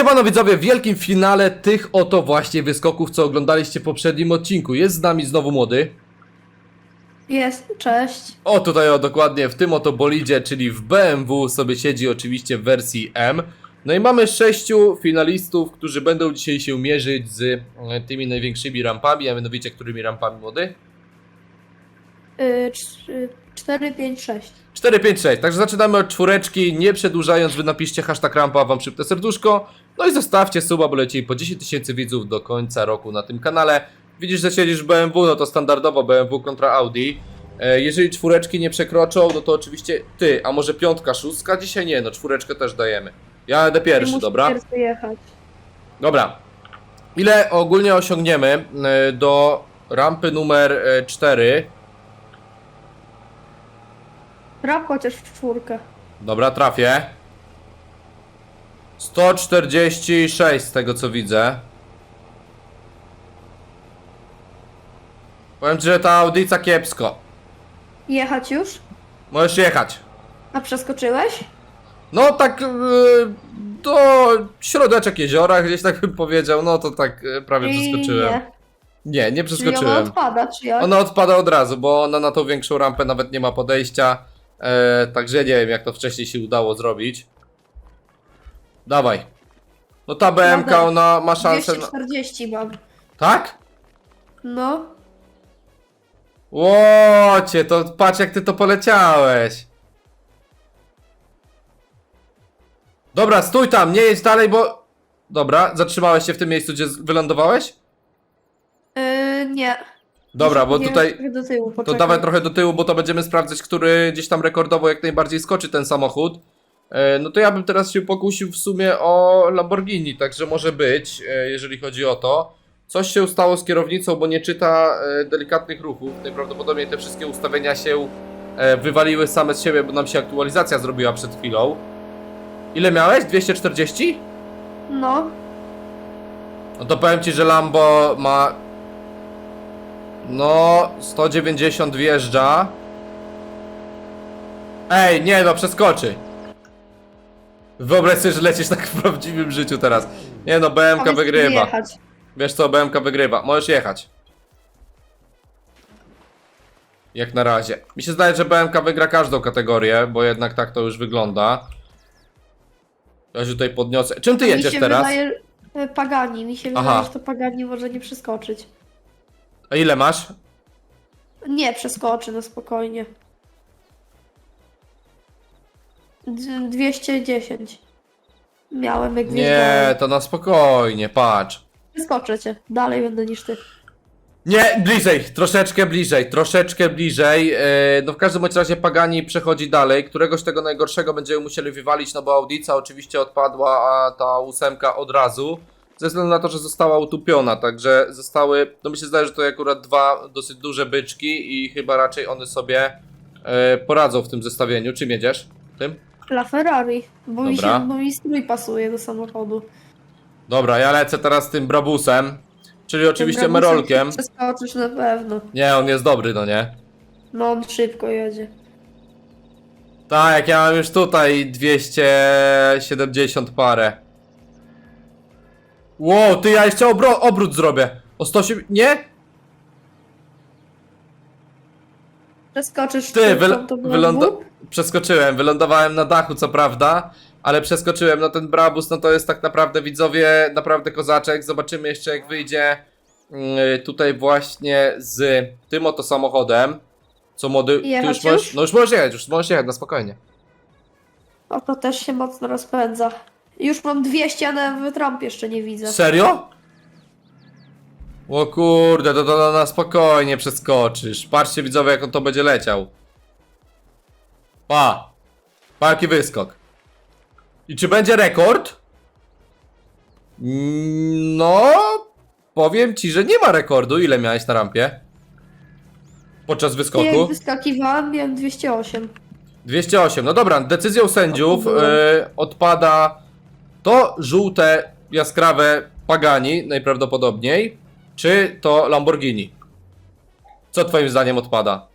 Siemano widzowie, w wielkim finale tych oto właśnie wyskoków, co oglądaliście w poprzednim odcinku. Jest z nami znowu młody. Jest, cześć. O, tutaj o, dokładnie w tym oto bolidzie, czyli w BMW sobie siedzi oczywiście w wersji M. No i mamy sześciu finalistów, którzy będą dzisiaj się mierzyć z e, tymi największymi rampami, a mianowicie którymi rampami młody? Y, 4, 5, 6. 4, 5, 6. Także zaczynamy od czwóreczki. Nie przedłużając, wy napiszcie hashtag rampa, wam szybkie serduszko. No i zostawcie suba, bo leci po 10 tysięcy widzów do końca roku na tym kanale. Widzisz, że siedzisz w BMW, no to standardowo BMW kontra Audi. E, Jeżeli czwóreczki nie przekroczą, no to oczywiście ty, a może piątka, szóstka? Dzisiaj nie, no czwóreczkę też dajemy. Ja jadę pierwszy, dobra? Pierwszy jechać. Dobra. Ile ogólnie osiągniemy e, do rampy numer 4? Trap chociaż w czwórkę. Dobra, trafię. 146 z tego co widzę. Powiem ci, że ta audycja kiepsko. Jechać już? Możesz jechać. A przeskoczyłeś? No tak yy, do środeczek jeziora, gdzieś tak bym powiedział. No to tak yy, prawie I przeskoczyłem. Nie. Nie, nie Czyli ona przeskoczyłem. odpada, czy jak? Ona odpada od razu, bo ona na tą większą rampę nawet nie ma podejścia. E, także nie wiem, jak to wcześniej się udało zrobić. Dawaj. No ta BMK, Dobra. ona ma szansę. Na... 240 mam. Tak? No. Łocie, to patrz jak ty to poleciałeś. Dobra, stój tam, nie jedź dalej, bo... Dobra, zatrzymałeś się w tym miejscu, gdzie z- wylądowałeś? Yy, nie. Dobra, bo tutaj... Do tyłu, To poczekaj. dawaj trochę do tyłu, bo to będziemy sprawdzać, który gdzieś tam rekordowo jak najbardziej skoczy ten samochód. E, No to ja bym teraz się pokusił w sumie o Lamborghini, także może być, e, jeżeli chodzi o to. Coś się stało z kierownicą, bo nie czyta e, delikatnych ruchów. Najprawdopodobniej te wszystkie ustawienia się e, wywaliły same z siebie, bo nam się aktualizacja zrobiła przed chwilą. Ile miałeś? 240? No. No to powiem ci, że Lambo ma. No, 190 wjeżdża. Ej, nie no, przeskoczy. Wyobraź sobie, że lecisz tak w prawdziwym życiu teraz. Nie no, BMK wygrywa. Jechać. Wiesz co, BMK wygrywa. Możesz jechać. Jak na razie. Mi się zdaje, że BMK wygra każdą kategorię, bo jednak tak to już wygląda. Ja się tutaj podniosę. Czym ty Mi jedziesz się teraz? Wydaje, e, Pagani. Mi się Aha. wydaje, że to Pagani może nie przeskoczyć. A ile masz? Nie przeskoczy, no spokojnie. D- 210. Miałem jak Nie, to na spokojnie, patrz. Przeskoczę cię. Dalej będę niż ty. Nie, bliżej, troszeczkę bliżej, troszeczkę bliżej. Yy, no w każdym bądź razie Pagani przechodzi dalej. Któregoś tego najgorszego będziemy musieli wywalić, no bo Audica oczywiście odpadła, a ta ósemka od razu. Ze względu na to, że została utupiona, także zostały, no mi się zdaje, że to akurat dwa dosyć duże byczki i chyba raczej one sobie yy, poradzą w tym zestawieniu. Czym jedziesz? Tym? La Ferrari. Bo mi, Dobra. się, bo mi strój pasuje do samochodu. Dobra, ja lecę teraz tym brabusem, czyli oczywiście Tym brabusem merolkiem. Przeskoczysz na pewno. Nie, on jest dobry, no nie? No on szybko jedzie. Tak, jak ja mam już tutaj 270 parę. Wow, ty ja jeszcze obro- obrót zrobię. O 108. Nie? Przeskoczysz Ty, wyl- wyląda-? Przeskoczyłem, wylądowałem na dachu, co prawda, ale przeskoczyłem. No ten Brabus, no to jest tak naprawdę widzowie, naprawdę kozaczek. Zobaczymy jeszcze, jak wyjdzie yy, tutaj właśnie z tym oto samochodem. Co młody. Ty Jechać już możesz, no już możesz jechać, już możesz jechać na spokojnie. O, to też się mocno rozpędza. Już mam 200, a nawet ramp jeszcze nie widzę. Serio? O kurde, to, to na spokojnie przeskoczysz. Patrzcie widzowie, jak on to będzie leciał. Pa! Pa, jaki wyskok. I czy będzie rekord? Mm, No, powiem ci, że nie ma rekordu. Ile miałeś na rampie? Podczas Jak wyskoku? wyskakiwałem, miałem 208. 208. No dobra, decyzją sędziów y, odpada to żółte, jaskrawe Pagani najprawdopodobniej, czy to Lamborghini. Co twoim zdaniem odpada?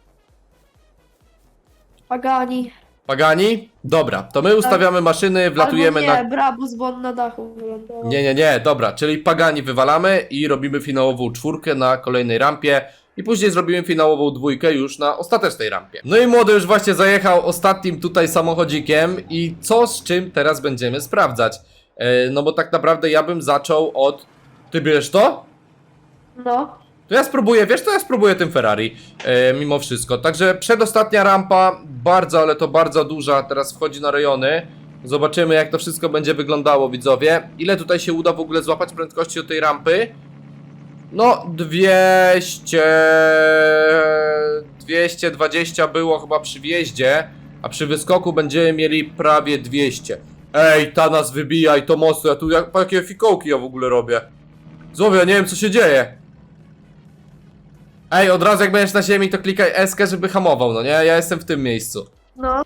Pagani. Pagani? Dobra, to my ustawiamy maszyny, wlatujemy Albo nie, na... Brabus, bo on na dachu. Nie, nie, nie, dobra, czyli Pagani wywalamy i robimy finałową czwórkę na kolejnej rampie i później zrobimy finałową dwójkę już na ostatecznej rampie. No i młody już właśnie zajechał ostatnim tutaj samochodzikiem i co z czym teraz będziemy sprawdzać? E, no bo tak naprawdę ja bym zaczął od... Ty bierzesz to? No. To ja spróbuję, wiesz, to ja spróbuję tym Ferrari, e, mimo wszystko. Także przedostatnia rampa, bardzo, ale to bardzo duża, teraz wchodzi na rejony. Zobaczymy, jak to wszystko będzie wyglądało, widzowie. Ile tutaj się uda w ogóle złapać prędkości od tej rampy? No, 200... 220 było chyba przy wjeździe, a przy wyskoku będziemy mieli prawie 200. Ej, ta nas wybija i to mocno, ja tu jak, jakie fikołki ja w ogóle robię. Złowie, ja nie wiem co się dzieje. Ej, od razu jak będziesz na ziemi, to klikaj S, żeby hamował, no nie? Ja jestem w tym miejscu. No.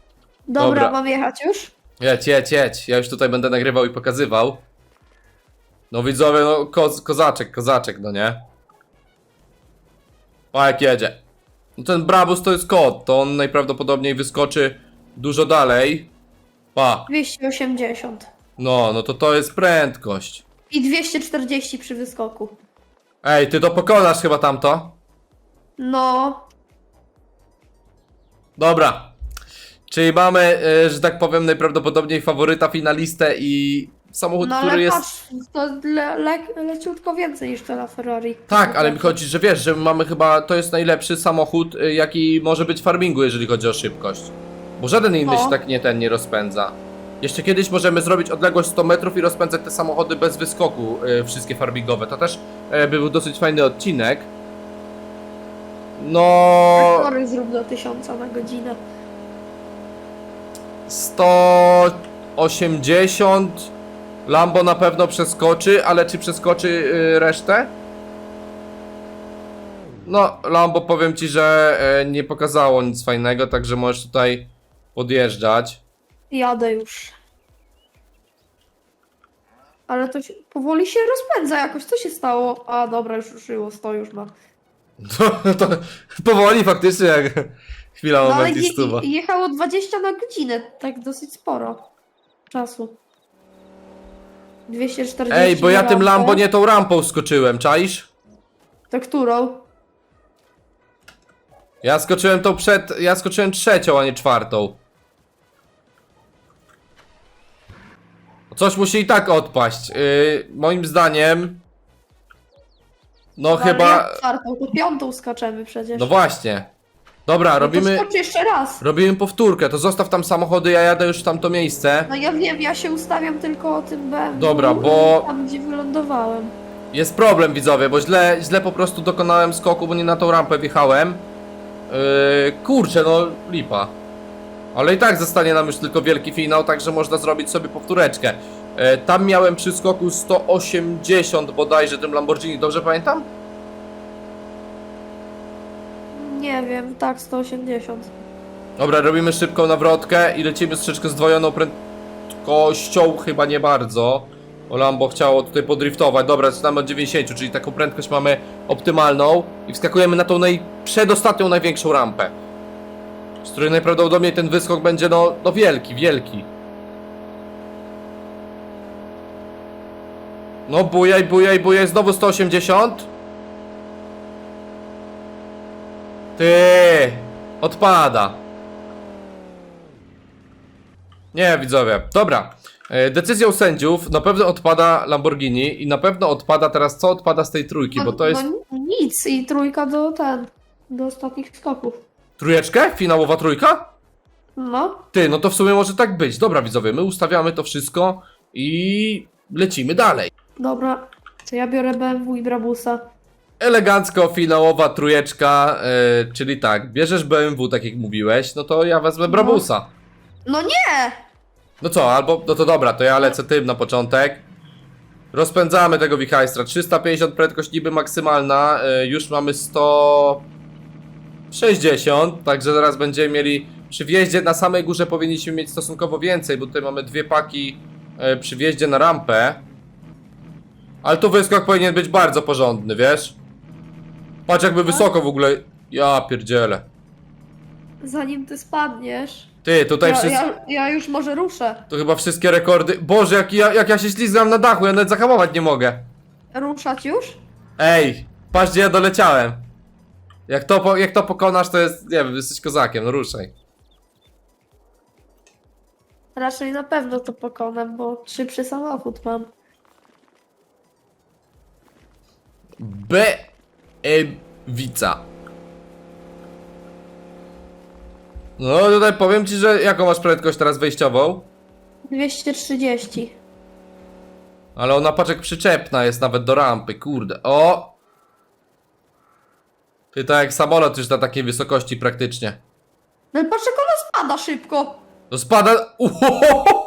Dobra, Dobra. mam jechać już? Jedź, jedź, jedź. Ja już tutaj będę nagrywał i pokazywał. No widzowie, no koz, kozaczek, kozaczek, no nie? O, jak jedzie. No ten Brabus to jest kot, to on najprawdopodobniej wyskoczy dużo dalej. Pa, 280. no, no to to jest prędkość. I 240 przy wyskoku. Ej, ty to pokonasz chyba tamto? No. Dobra. Czyli mamy, e, że tak powiem, najprawdopodobniej faworyta, finalistę i samochód, No który ale jest... patrz, to le, le, leciutko więcej niż to na Ferrari. Tak, ale mi chodzi, że wiesz, że mamy chyba, to jest najlepszy samochód, y, jaki może być w farmingu, jeżeli chodzi o szybkość. Bo żaden inny No. się tak nie ten nie rozpędza. Jeszcze kiedyś możemy zrobić odległość 100 metrów i rozpędzać te samochody bez wyskoku, y, wszystkie farmingowe. To też y, był dosyć fajny odcinek. No, Traktory zrób do 1000 na godzinę. 180 Lambo na pewno przeskoczy, ale czy przeskoczy y, resztę? No, Lambo powiem ci, że e, nie pokazało nic fajnego, także możesz tutaj podjeżdżać. Jadę już. Ale to się, powoli się rozpędza jakoś. Co się stało? A dobra, już ruszyło, sto już ma. To, to powoli faktycznie, jak chwila No ale moment i je, stuwa. jechało 20 na godzinę, tak dosyć sporo czasu. 240 Ej, bo ja na tym rampę. Lambo nie tą rampą skoczyłem, czaisz? To którą? Ja skoczyłem tą przed, ja skoczyłem trzecią, a nie czwartą. Coś musi i tak odpaść. Yy, moim zdaniem. No ale chyba. jak czwartą, to piątą skaczemy przecież. No właśnie. Dobra, No robimy. To skocz jeszcze raz. Robimy powtórkę, to zostaw tam samochody, ja jadę już w tamto miejsce. No ja wiem, ja się ustawiam tylko o tym BMW. Dobra, bo- Tam gdzie wylądowałem. Jest problem widzowie, bo źle, źle po prostu dokonałem skoku, bo nie na tą rampę wjechałem. Yy, kurczę, no lipa. Ale i tak zostanie nam już tylko wielki finał, także można zrobić sobie powtóreczkę. Yy, tam miałem przy skoku 180 bodajże tym Lamborghini, dobrze pamiętam? Nie wiem, tak, 180. Dobra, robimy szybką nawrotkę i lecimy z troszeczkę zdwojoną prędkością, chyba nie bardzo. Bo Lambo chciało tutaj podriftować. Dobra, zaczynamy od 90, czyli taką prędkość mamy optymalną i wskakujemy na tą naj... przedostatnią, największą rampę. Z której najprawdopodobniej ten wyskok będzie no, no wielki, wielki. No bujaj, bujaj, bujaj, znowu 180. Ty, odpada. Nie, widzowie. Dobra. E, Decyzją sędziów na pewno odpada Lamborghini i na pewno odpada teraz co odpada z tej trójki, bo to jest No nic i trójka do ten, do ostatnich skoków. Trójeczkę? Finałowa trójka? No, Ty, no to w sumie może tak być. Dobra, widzowie, my ustawiamy to wszystko i lecimy dalej. dobra. To ja biorę BMW i Brabusa. Elegancko finałowa trójeczka, e, czyli tak, bierzesz BMW, tak jak mówiłeś, no to ja wezmę Brabusa. No nie! No co, albo, no to dobra, to ja lecę tym na początek. Rozpędzamy tego wichajstra. 350 prędkość niby maksymalna, y, już mamy 160, także zaraz będziemy mieli przy wjeździe na samej górze powinniśmy mieć stosunkowo więcej, bo tutaj mamy dwie paki y, przy wjeździe na rampę. Ale tu wyskok powinien być bardzo porządny, wiesz? Patrz jakby wysoko w ogóle. Ja pierdzielę. zanim ty spadniesz. Ty, tutaj Ja, wszystko... ja, ja już może ruszę. To chyba wszystkie rekordy... Boże, jak ja, jak ja się ślizgam na dachu, ja nawet zahamować nie mogę. Ruszać już? Ej, patrz gdzie ja doleciałem. Jak to, po, jak to pokonasz, to jest, nie wiem, jesteś kozakiem, no ruszaj. Raczej na pewno to pokonam, bo szybszy samochód mam. B... E... Wica. No tutaj powiem ci, że jaką masz prędkość teraz wejściową? 230. Ale ona paczek przyczepna jest nawet do rampy, kurde. O! Ty tak jak samolot już na takiej wysokości praktycznie. No i patrz jak ona spada szybko. To spada...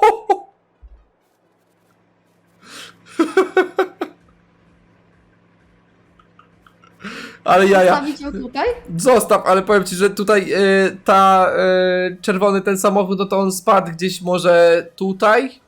Ale ja, ja... Zostawić ją tutaj? Zostaw, ale powiem ci, że tutaj y, ta y, czerwony ten samochód, no to on spadł gdzieś może tutaj.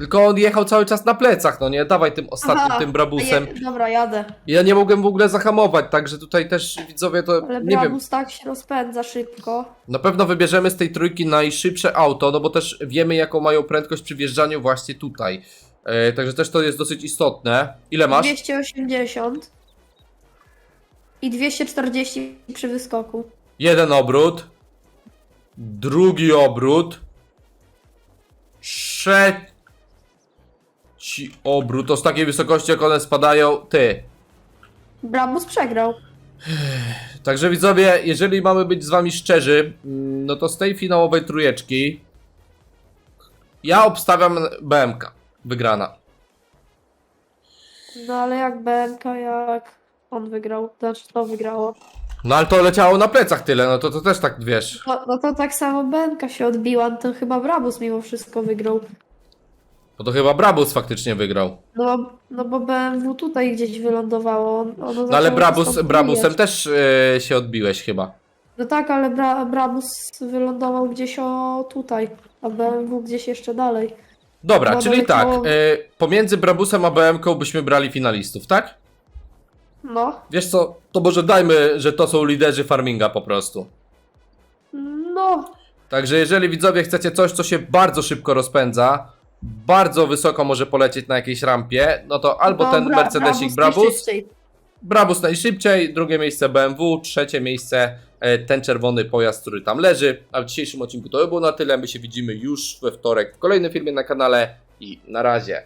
Tylko on jechał cały czas na plecach, no nie? Dawaj tym ostatnim, Aha, tym brabusem. Je, dobra, jadę. Ja nie mogłem w ogóle zahamować, także tutaj też widzowie to Ale nie wiem. Brabus tak się rozpędza szybko. Na pewno wybierzemy z tej trójki najszybsze auto, no bo też wiemy jaką mają prędkość przy wjeżdżaniu właśnie tutaj. E, także też to jest dosyć istotne. Ile masz? 280. I 240 przy wyskoku. Jeden obrót. Drugi obrót. Trzeci obrót. To z takiej wysokości jak one spadają. Ty. Brabus przegrał. Także widzowie, jeżeli mamy być z wami szczerzy, mm, no to z tej finałowej trójeczki ja obstawiam BMK. Wygrana. No ale jak BMK, jak on wygrał, znaczy to wygrało. No ale to leciało na plecach tyle, no to to też tak wiesz. No, no to tak samo BMK się odbiła, to chyba Brabus mimo wszystko wygrał. Bo to chyba Brabus faktycznie wygrał. No, no bo BMW tutaj gdzieś wylądowało. On, ono No ale zaczęło Brabus, stąd Brabusem też e, się odbiłeś chyba. No tak, ale Bra Brabus wylądował gdzieś o tutaj, a BMW gdzieś jeszcze dalej. Dobra, No, czyli tak, e, pomiędzy Brabusem a BMK byśmy brali finalistów, tak? No, Wiesz co, to może dajmy, że to są liderzy farminga po prostu. no, Także jeżeli widzowie chcecie coś, co się bardzo szybko rozpędza, bardzo wysoko może polecieć na jakiejś rampie, no to albo no ten Mercedesik Brabus Brabus, najszybciej. Brabus najszybciej, drugie miejsce BMW, trzecie miejsce e, ten czerwony pojazd, który tam leży. A w dzisiejszym odcinku to by było na tyle, my się widzimy już we wtorek w kolejnym filmie na kanale i na razie.